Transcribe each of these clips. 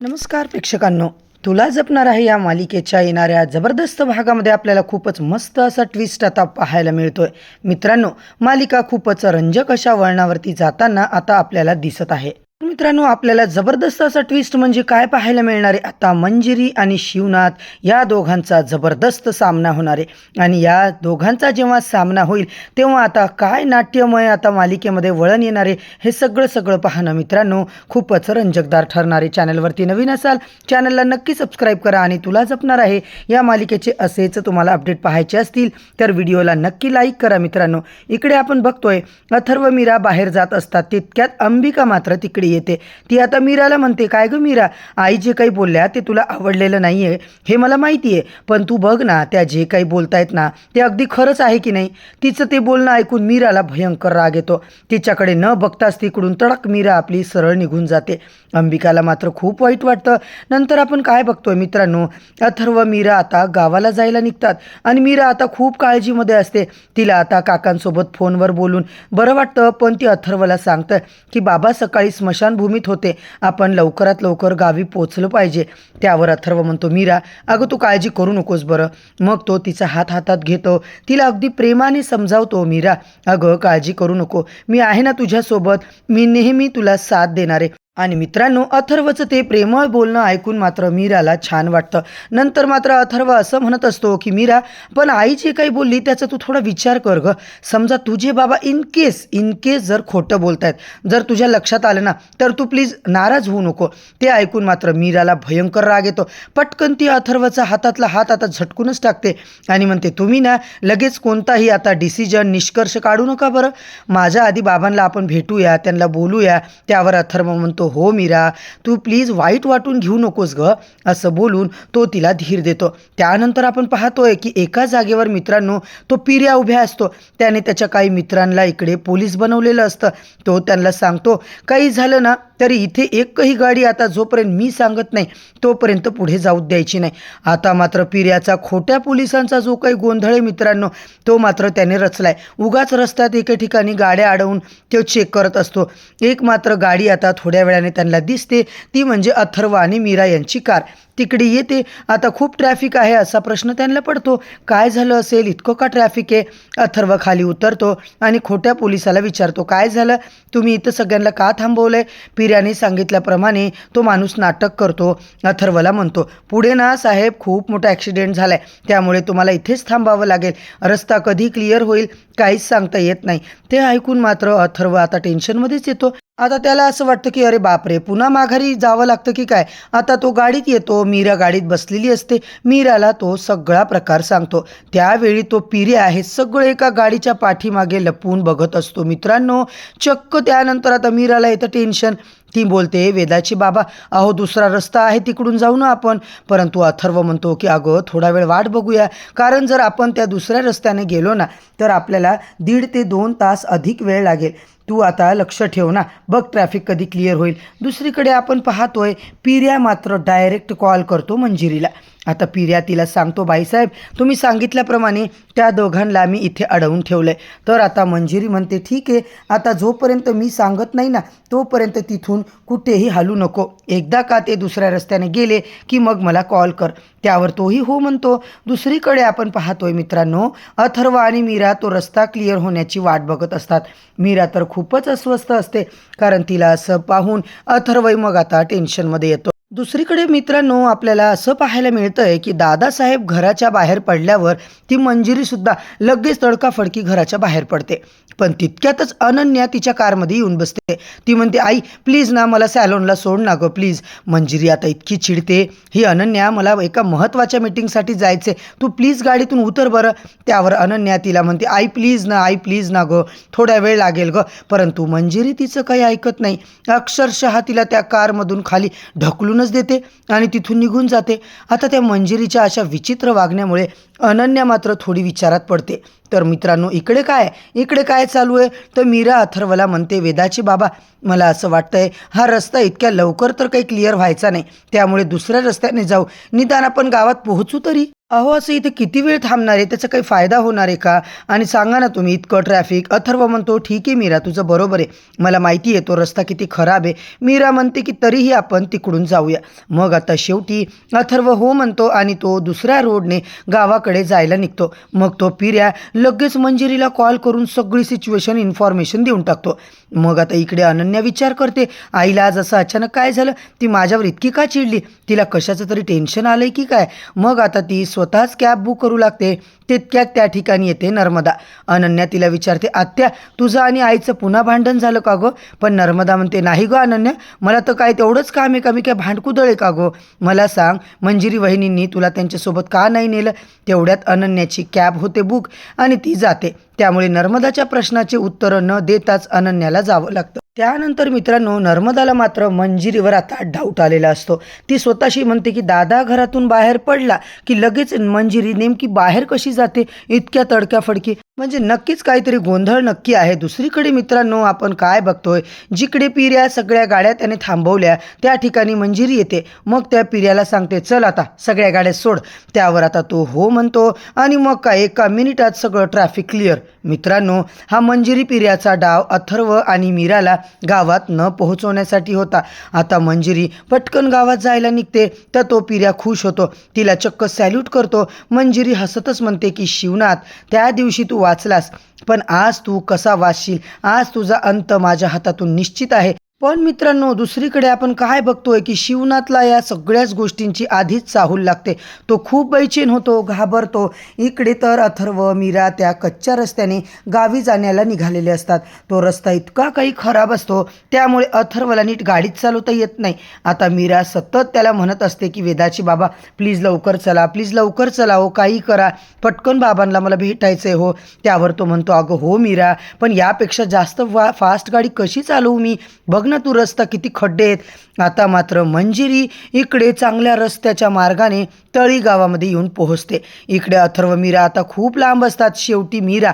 नमस्कार प्रेक्षकांनो. तुला जपणार आहे या मालिकेच्या येणाऱ्या जबरदस्त भागामध्ये आपल्याला खूपच मस्त असा ट्विस्ट आता पाहायला मिळतोय. मित्रांनो मालिका खूपच रंजक अशा वळणावरती जाताना आता आपल्याला दिसत आहे. मित्रांनो आपल्याला जबरदस्त असा ट्विस्ट म्हणजे काय पाहायला मिळणार आहे? आता मंजिरी आणि शिवनाथ या दोघांचा जबरदस्त सामना होणार आहे. आणि या दोघांचा जेव्हा सामना होईल तेव्हा आता काय नाट्यमय आता मालिकेमध्ये वळण येणार आहे हे सगळं सगळं पाहणं मित्रांनो खूपच रंजकदार ठरणार आहे. चॅनलवरती नवीन असाल चॅनलला नक्की सबस्क्राईब करा आणि तुला जपणार आहे. या मालिकेचे असेच तुम्हाला अपडेट पाहायचे असतील तर व्हिडिओला नक्की लाईक करा मित्रांनो. इकडे आपण बघतोय अथर्व मीरा बाहेर जात असतात तितक्यात अंबिका मात्र तिकडे येते. ती आता मीराला म्हणते काय गं मीरा? आई जे काही बोलल्या ते तुला आवडलेलं नाही आहे हे मला माहिती आहे पण तू बघ ना त्या जे काही बोलतायत ना ते अगदी खरंच आहे की नाही? तिचं ते बोलणं ऐकून मीराला भयंकर राग येतो. तिच्याकडे न बघताच तिकडून तडक मीरा आपली सरळ निघून जाते. अंबिकाला मात्र खूप वाईट वाटतं. नंतर आपण काय बघतोय मित्रांनो? अथर्व मीरा आता गावाला जायला निघतात. आणि मीरा आता खूप काळजीमध्ये असते. तिला आता काकांसोबत फोनवर बोलून बरं वाटतं पण ती अथर्वला सांगतं की बाबा सकाळी स्मशानभूमीत होते. आपण लवकरात लवकर गावी पोचलं पाहिजे. त्यावर अथर्व म्हणतो मीरा अगं तू काळजी करू नकोस बरं. मग तो तिचा हात हातात घेतो. तिला अगदी प्रेमाने समजावतो मीरा अगं काळजी करू नको. मी आहे ना तुझ्यासोबत. मी नेहमी तुला साथ देणारे. आणि मित्रांनो अथर्वचं ते प्रेमळ बोलणं ऐकून मात्र मीराला छान वाटतं. नंतर मात्र अथर्व असं म्हणत असतो की मीरा पण आई जे काही बोलली त्याचा तू थोडा विचार कर गं. समजा तुझे बाबा इन केस इन केस जर खोटं बोलतायत जर तुझ्या लक्षात आलं ना तर तू प्लीज नाराज होऊ नको. ते ऐकून मात्र मीराला भयंकर राग येतो. पटकन ती अथर्वचा हातातला हात आता झटकूनच टाकते आणि म्हणते तुम्ही ना लगेच कोणताही आता डिसिजन निष्कर्ष काढू नका बरं. माझ्या आधी बाबांना आपण भेटूया त्यांना बोलूया त्यावर अथर्व म्हणतो हो मीरा तू प्लीज वाईट वाटून घेऊ नकोस ग असं बोलून तो तिला धीर देतो. त्यानंतर आपण पाहतोय की एका जागेवर मित्रांनो तो पिर्या उभ्या असतो. त्याने त्याच्या काही मित्रांना इकडे पोलीस बनवलेलं असतं. तो त्यांना सांगतो काही झालं ना तरी इथे एकही गाडी आता जोपर्यंत मी सांगत नाही तोपर्यंत पुढे जाऊ द्यायची नाही. आता मात्र पिर्याचा खोट्या पोलिसांचा जो काही गोंधळ आहे मित्रांनो तो मात्र त्याने रचलाय. उगाच रस्त्यात एके ठिकाणी गाड्या अडवून तो चेक करत असतो. एक मात्र गाडी आता थोड्या डोळ्याने त्यांना दिसते. ती म्हणजे अथर्व आणि मीरा यांची कार. तिकडे येते. आता खूप ट्रॅफिक आहे असा प्रश्न त्यांना पडतो. काय झालं असेल? इतकं का ट्रॅफिक आहे? अथर्व खाली उतरतो आणि खोट्या पोलिसाला विचारतो काय झालं? तुम्ही इथं सगळ्यांना का थांबवलंय? पिर्याने सांगितल्याप्रमाणे तो माणूस नाटक करतो. अथर्वला म्हणतो पुढे ना साहेब खूप मोठा ॲक्सिडेंट झाला आहे त्यामुळे तुम्हाला इथेच थांबावं लागेल. रस्ता कधी क्लिअर होईल काहीच सांगता येत नाही. ते ऐकून मात्र अथर्व आता टेन्शनमध्येच येतो. आता त्याला असं वाटतं की अरे बापरे पुन्हा माघारी जावं लागतं की काय? आता तो गाडीत येतो मीरा गाडीत बसलेली असते. मीराला तो सगळा प्रकार सांगतो. त्यावेळी तो पिरे आहे. सगळं एका गाडीच्या पाठीमागे लपवून बघत असतो मित्रांनो. चक्क त्यानंतर आता मीराला येतं टेन्शन ती बोलते वेदाची बाबा अहो दुसरा रस्ता आहे तिकडून जाऊ ना आपण. परंतु अथर्व म्हणतो की अगं थोडा वेळ वाट बघूया. कारण जर आपण त्या दुसऱ्या रस्त्याने गेलो ना तर आपल्याला दीड ते दोन तास अधिक वेळ लागेल. तू आता लक्ष ठेव ना. बघ ट्रॅफिक कधी क्लिअर होईल. दुसरीकडे आपण पाहतोय पिर्या मात्र डायरेक्ट कॉल करतो मंजिरीला. आता पिर्या तिला सांगतो बाईसाहेब तुम्ही सांगितल्याप्रमाणे त्या दोघांना मी इथे अडवून ठेवलं आहे तर आता मंजिरी म्हणते ठीक आहे. आता जोपर्यंत मी सांगत नाही ना तोपर्यंत तिथून कुठेही हलू नको. एकदा का ते दुसऱ्या रस्त्याने गेले की मग मला कॉल कर. त्यावर तोही हो म्हणतो. दुसरीकडे आपण पाहतोय मित्रांनो अथर्व आणि मीरा तो रस्ता क्लिअर होण्याची वाट बघत असतात. मीरा तर खूपच अस्वस्थ असते कारण तिला असं पाहून अथर्वही मग आता टेन्शनमध्ये येतो. दुसरीकडे मित्रांनो आपल्याला असं पाहायला मिळतंय की दादासाहेब घराच्या बाहेर पडल्यावर ती मंजिरीसुद्धा लगेच तडकाफडकी घराच्या बाहेर पडते. पण तितक्यातच अनन्या तिच्या कारमध्ये येऊन बसते. ती म्हणते आई प्लीज ना मला सॅलोनला सोड ना गं प्लीज. मंजिरी आता इतकी चिडते. ही अनन्या मला एका महत्त्वाच्या मीटिंगसाठी जायचे तू प्लीज गाडीतून उतर बरं. त्यावर अनन्या तिला म्हणते आई प्लीज ना आई प्लीज ना गं. थोडा वेळ लागेल गं. परंतु मंजिरी तिचं काही ऐकत नाही. अक्षरशः तिला त्या कारमधून खाली ढकलूनच देते आणि तिथून निघून जाते. आता त्या मंजिरीच्या अशा विचित्र वागण्यामुळे अनन्या मात्र थोडी विचारात पडते. तर मित्रांनो इकडे काय? इकडे काय चालू आहे? तर मीरा अथर्वला म्हणते वेदाची बाबा मला असं वाटतंय हा रस्ता इतक्या लवकर तर काही क्लिअर व्हायचा नाही. त्यामुळे दुसऱ्या रस्त्याने जाऊ. निदान आपण गावात पोहोचू तरी. अहो असं इथे किती वेळ थांबणार आहे? त्याचा काही फायदा होणार आहे का? आणि सांगा ना तुम्ही इतकं ट्रॅफिक अथर्व म्हणतो ठीक आहे मीरा तुझं बरोबर आहे. मला माहिती आहे तो रस्ता किती खराब आहे. मीरा म्हणते की तरीही आपण तिकडून जाऊया. मग आता शेवटी अथर्व हो म्हणतो आणि तो दुसऱ्या रोडने गावाकडे जायला निघतो. मग तो पिऱ्या लगेच मंजिरीला कॉल करून सगळी सिच्युएशन इन्फॉर्मेशन देऊन टाकतो. मग आता इकडे अनन्या विचार करते आईला आज असं अचानक काय झालं? ती माझ्यावर इतकी का चिडली? तिला कशाचं तरी टेन्शन आलंय की काय? मग आता ती स्वतःच कॅब बुक करू लागते. तितक्यात त्या ठिकाणी येते नर्मदा. अनन्या तिला विचारते आत्या तुझं आणि आईचं पुन्हा भांडण झालं का गं? पण नर्मदा म्हणते नाही गो अनन्या मला तर काय तेवढंच काम आहे का? मी काय भांडकुदळ आहे का गो? मला सांग मंजिरी वहिनींनी तुला त्यांच्यासोबत का नाही नेलं? तेवढ्यात अनन्याची कॅब होते बुक आणि ती जाते. त्यामुळे नर्मदाच्या प्रश्नाचे उत्तरं न देताच अनन्याला जावं लागतं. त्यानंतर मित्रांनो नर्मदाला मात्र मंजिरीवर आता डाऊट आलेला असतो. ती स्वतःशी म्हणते की दादा घरातून बाहेर पडला की लगेच मंजिरी नेमकी बाहेर कशी जाते? इतक्या तडक्याफडकी म्हणजे नक्कीच काहीतरी गोंधळ नक्की आहे. दुसरीकडे मित्रांनो आपण काय बघतोय? जिकडे पिऱ्या सगळ्या गाड्या त्याने थांबवल्या त्या ठिकाणी मंजिरी येते. मग त्या पिऱ्याला सांगते चल आता सगळ्या गाड्या सोड. त्यावर आता तो हो म्हणतो आणि मग काय एका मिनिटात सगळं ट्रॅफिक क्लिअर. मित्रांनो हा मंजिरी पिऱ्याचा डाव अथर्व आणि मीराला गावात न पोहोचवण्यासाठी होता. आता मंजिरी पटकन गावात जायला निघते तर तो पिऱ्या खुश होतो. तिला चक्क सॅल्यूट करतो. मंजिरी हसतच म्हणते की शिवनाथ त्या दिवशी तू वाचलास. पण आज तू कसा वाचशील? आज तुझा अंत माझ्या हातातून निश्चित आहे. पण मित्रांनो दुसरीकडे आपण काय बघतोय की शिवनाथला या सगळ्याच गोष्टींची आधीच चाहूल लागते. तो खूप बैचेन होतो घाबरतो. इकडे तर अथर्व मीरा त्या कच्च्या रस्त्याने गावी जाण्याला निघालेले असतात. तो रस्ता इतका काही खराब असतो त्यामुळे अथर्वला नीट गाडीच चालवता येत नाही. आता मीरा सतत त्याला म्हणत असते की वेदाची बाबा प्लीज लवकर चला प्लीज लवकर चला हो काही करा. पटकन बाबांना मला भेटायचं आहे हो. त्यावर तो म्हणतो अगं हो मीरा पण यापेक्षा जास्त वा फास्ट गाडी कशी चालवू मी? बघ ना तू रस्ता किती खड्डे आहेत. आता मात्र मंजिरी इकडे चांगल्या रस्त्याच्या मार्गाने तळी गावामध्ये येऊन पोहोचते. इकडे अथर्व मीरा आता खूप लांब असतात. शेवटी मीरा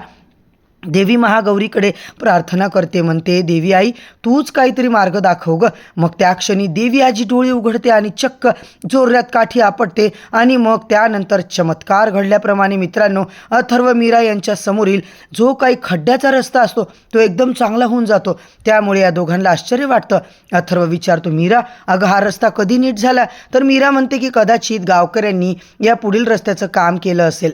देवी महागौरीकडे प्रार्थना करते म्हणते देवी आई तूच काहीतरी मार्ग दाखव ग. मग त्या क्षणी देवी आजी डोळे उघडते आणि चक्क जोरात काठी आपटते आणि मग त्यानंतर चमत्कार घडल्याप्रमाणे मित्रांनो अथर्व मीरा यांच्या समोरील जो काही खड्ड्याचा रस्ता असतो तो एकदम चांगला होऊन जातो. त्यामुळे या दोघांना आश्चर्य वाटतं. अथर्व विचारतो मीरा अगं हा रस्ता कधी नीट झाला? तर मीरा म्हणते की कदाचित गावकऱ्यांनी या पुढील रस्त्याचं काम केलं असेल.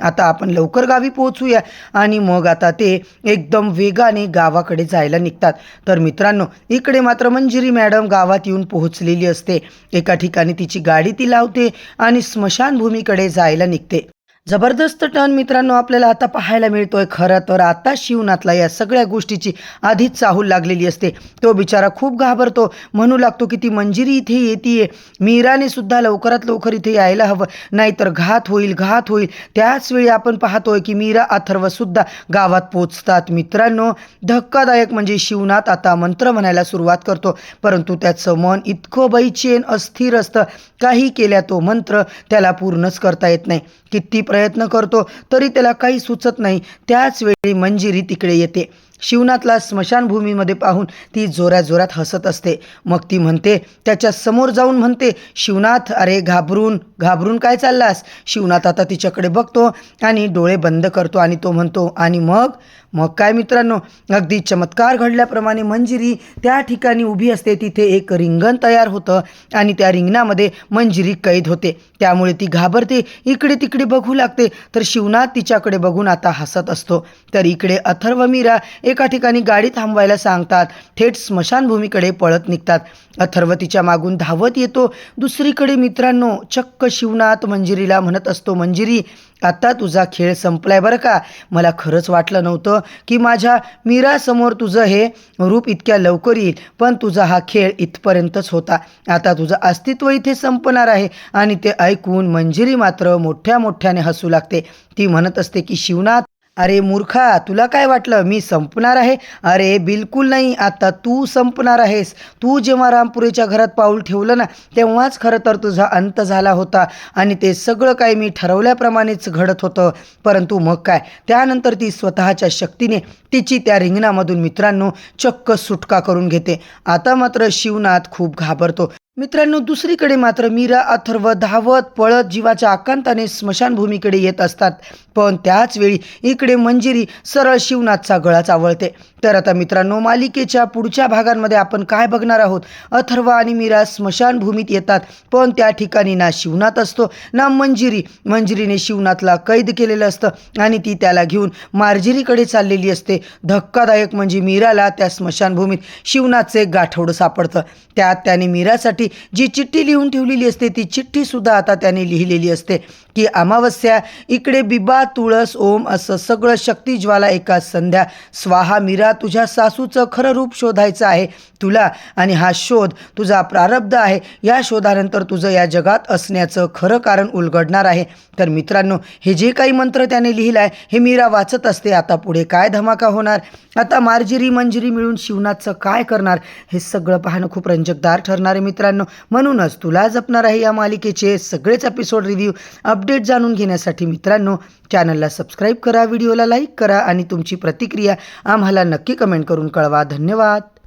आता आपण लवकर गावी पोहोचूया. आणि मग आता ते एकदम वेगाने गावाकडे जायला निघतात. तर मित्रांनो इकडे मात्र मंजिरी मॅडम गावात येऊन पोहोचलेली असते. एका ठिकाणी तिची गाडी ती लावते आणि स्मशानभूमीकडे जायला निघते. जबरदस्त टर्न मित्रांनो आपल्याला आता पाहायला मिळतोय. खरं तर आता शिवनाथला या सगळ्या गोष्टीची आधीच चाहूल लागलेली असते. तो बिचारा खूप घाबरतो. म्हणू लागतो की ती मंजिरी इथे येते मीराने सुद्धा लवकरात लवकर इथे यायला हवं. नाहीतर घात होईल घात होईल. त्याच वेळी आपण पाहतोय की मीरा अथर्व सुद्धा गावात पोचतात. मित्रांनो धक्कादायक म्हणजे शिवनाथ आता मंत्र म्हणायला सुरुवात करतो. परंतु त्याचं मन इतकं बैचेन अस्थिर असतं. काही केल्या तो मंत्र त्याला पूर्णच करता येत नाही. किती प्रयत्न करतो तरी त्याला काही सुचत नाही. त्याच वेळी मंजिरी तिकडे येते. शिवनाथला स्मशानभूमीमध्ये पाहून ती जोऱ्या जोरात हसत असते. मग ती म्हणते त्याच्यासमोर जाऊन म्हणते शिवनाथ अरे घाबरून घाबरून काय चाललास? शिवनाथ आता तिच्याकडे बघतो आणि डोळे बंद करतो आणि तो म्हणतो आणि मग? मग काय मित्रांनो? अगदी चमत्कार घडल्याप्रमाणे मंजिरी त्या ठिकाणी उभी असते तिथे एक रिंगण तयार होतं आणि त्या रिंगणामध्ये मंजिरी कैद होते. त्यामुळे ती घाबरते इकडे तिकडे बघू लागते. तर शिवनाथ तिच्याकडे बघून आता हसत असतो. तर इकडे अथर्व मीरा एका ठिकाणी गाडी थांबवायला सांगतात. थेट स्मशानभूमीकडे पळत निघतात. अथर्व तिच्या मागून धावत येतो. दुसरीकडे मित्रांनो चक्क शिवनाथ मंजिरीला म्हणत असतो मंजिरी आता तुझा खेळ संपलाय बरं का? मला खरंच वाटलं नव्हतं की माझ्या मीरासमोर तुझं हे रूप इतक्या लवकर येईल पण तुझा हा खेळ इथपर्यंतच होता. आता तुझं अस्तित्व इथे संपणार आहे. आणि ते ऐकून मंजिरी मात्र मोठ्या मोठ्याने हसू लागते. ती म्हणत असते की शिवनाथ अरे मूर्खा तुला काय वाटलं? मी संपणार आहे? अरे बिलकुल नाही. आता तू संपणार आहेस. तू जेव्हा रामपुरेच्या घरात पाऊल ठेवलं ना तेव्हाच खरं तर तुझा अंत झाला होता. आणि ते सगळं काही मी ठरवल्याप्रमाणेच घडत होतं. परंतु मग काय? त्यानंतर ती स्वतःच्या शक्तीने तिची त्या रिंगणामधून मित्रांनो चक्क सुटका करून घेते. आता मात्र शिवनाथ खूप घाबरतो. मित्रांनो दुसरीकडे मात्र मीरा अथर्व धावत पळत जीवाच्या आकांताने स्मशानभूमीकडे येत असतात. पण त्याच वेळी इकडे मंजिरी सरळ शिवनाथचा गळा चावळते. तर आता मित्रांनो मालिकेच्या पुढच्या भागांमध्ये आपण काय बघणार आहोत? अथर्व आणि मीरा स्मशानभूमीत येतात पण त्या ठिकाणी ना शिवनाथ असतो ना मंजिरी. मंजिरीने शिवनाथला कैद केलेलं असतं आणि ती त्याला घेऊन मार्जिरीकडे चाललेली असते. धक्कादायक म्हणजे मीराला त्या स्मशानभूमीत शिवनाथचे गाठोडं सापडतं. त्यात त्याने मीरासाठी जी चिठ्ठी लिहून ठेवलेली असते ती चिठ्ठीसुद्धा आता त्याने लिहिलेली असते की अमावस्या इकडे बिबा तुळस ओम असं सगळं शक्तिज्वाला एका संध्या. स्वाहा मीरा तुझ्या सासूचं खरं रूप शोधायचं आहे तुला आणि हा शोध तुझा प्रारब्ध आहे. या शोधानंतर तुझं या जगात असण्याचं खरं कारण उलगडणार आहे. तर मित्रांनो हे जे काही मंत्र त्याने लिहिलं आहे हे मीरा वाचत असते आता पुढे काय धमाका होणार? आता मार्जिरी मंजिरी मिळून शिवनाथचं काय करणार? हे सगळं पाहणं खूप रंजकदार ठरणार आहे मित्रांनो. म्हणूनच तुला जपणार आहे या मालिकेचे सगळेच एपिसोड रिव्ह्यू अपडेट जाणून घेण्यासाठी मित्रांनो चॅनलला सबस्क्राईब करा व्हिडिओला लाईक करा आणि तुमची प्रतिक्रिया आम्हाला नक्की कमेंट करून कळवा. धन्यवाद.